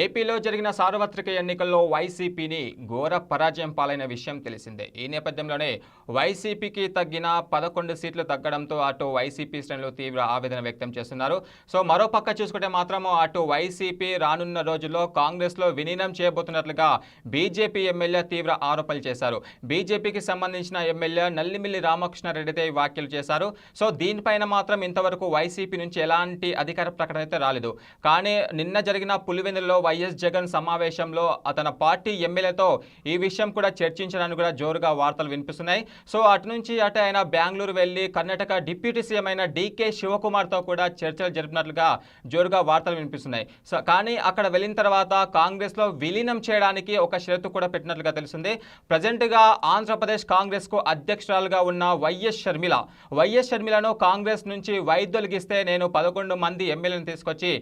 ఏపీలో జరిగిన సార్వత్రిక ఎన్నికల్లో వైసీపీని ఘోర పరాజయం పాలైన విషయం తెలిసిందే. ఈ నేపథ్యంలోనే వైసీపీకి తగ్గిన పదకొండు సీట్లు తగ్గడంతో అటు వైసీపీ శ్రేణులు తీవ్ర ఆవేదన వ్యక్తం చేస్తున్నారు. సో మరో పక్క చూసుకుంటే మాత్రం అటు వైసీపీ రానున్న రోజుల్లో కాంగ్రెస్లో విలీనం చేయబోతున్నట్లుగా బీజేపీ ఎమ్మెల్యే తీవ్ర ఆరోపణలు చేశారు. బీజేపీకి సంబంధించిన ఎమ్మెల్యే నల్లిమిల్లి రామకృష్ణారెడ్డితో ఈ వ్యాఖ్యలు చేశారు. సో దీనిపైన మాత్రం ఇంతవరకు వైసీపీ నుంచి ఎలాంటి అధికార ప్రకటన అయితే రాలేదు. కానీ నిన్న జరిగిన పులివెందులో వైఎస్ జగన్ సమావేశంలో అతని పార్టీ ఎమ్మెల్యేతో ఈ విషయం కూడా చర్చించడానికి కూడా జోరుగా వార్తలు వినిపిస్తున్నాయి. సో అటు నుంచి అటు ఆయన బెంగళూరు వెళ్ళి కర్ణాటక డిప్యూటీ సీఎం అయిన డీకే శివకుమార్తో కూడా చర్చలు జరిపినట్లుగా జోరుగా వార్తలు వినిపిస్తున్నాయి. సో కానీ అక్కడ వెళ్ళిన తర్వాత కాంగ్రెస్లో విలీనం చేయడానికి ఒక షరతు కూడా పెట్టినట్లుగా తెలిసింది ప్రజెంట్గా ఆంధ్రప్రదేశ్ కాంగ్రెస్కు అధ్యక్షురాలుగా ఉన్న వైఎస్ షర్మిల. వైఎస్ షర్మిలను కాంగ్రెస్ నుంచి వైద్యులకిస్తే నేను పదకొండు మంది ఎమ్మెల్యేలను తీసుకొచ్చి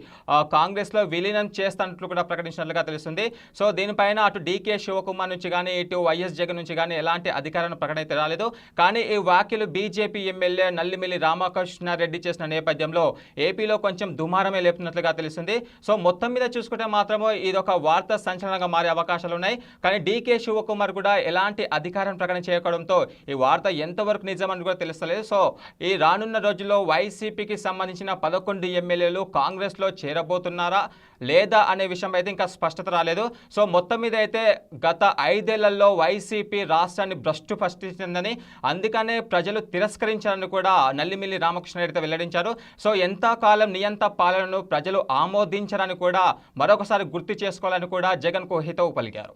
కాంగ్రెస్లో విలీనం చేస్తానట్లు కూడా ప్రకటించినట్లుగా తెలుస్తుంది. సో దీనిపైన అటు డీకే శివకుమార్ నుంచి కానీ ఇటు వైఎస్ జగన్ నుంచి కానీ ఎలాంటి అధికారాన్ని ప్రకటన అయితే రాలేదు. కానీ ఈ వ్యాఖ్యలు బీజేపీ ఎమ్మెల్యే నల్లిమిల్లి రామకృష్ణారెడ్డి చేసిన నేపథ్యంలో ఏపీలో కొంచెం దుమారమే లేపుతున్నట్లుగా తెలిసింది సో మొత్తం మీద చూసుకుంటే మాత్రము ఇది ఒక వార్త సంచలనంగా మారే అవకాశాలు ఉన్నాయి. కానీ డీకే శివకుమార్ కూడా ఎలాంటి అధికారం ప్రకటన చేయకపోవడంతో ఈ వార్త ఎంతవరకు నిజమని కూడా తెలుస్తలేదు. సో ఈ రానున్న రోజుల్లో వైసీపీకి సంబంధించిన పదకొండు ఎమ్మెల్యేలు కాంగ్రెస్లో చేరబోతున్నారా లేదా అనే విషయం అయితే ఇంకా స్పష్టత రాలేదు. సో మొత్తం మీద అయితే గత ఐదేళ్ళలో వైసీపీ రాష్ట్రాన్ని భ్రష్టు పట్టించిందని అందుకనే ప్రజలు తిరస్కరించారని కూడా నల్లిమిల్లి రామకృష్ణారెడ్డితో వెల్లడించారు. సో ఎంత కాలం నియంత పాలనను ప్రజలు ఆమోదించారని కూడా మరొకసారి గుర్తు చేసుకోవాలని కూడా జగన్కు హితవు పలికారు.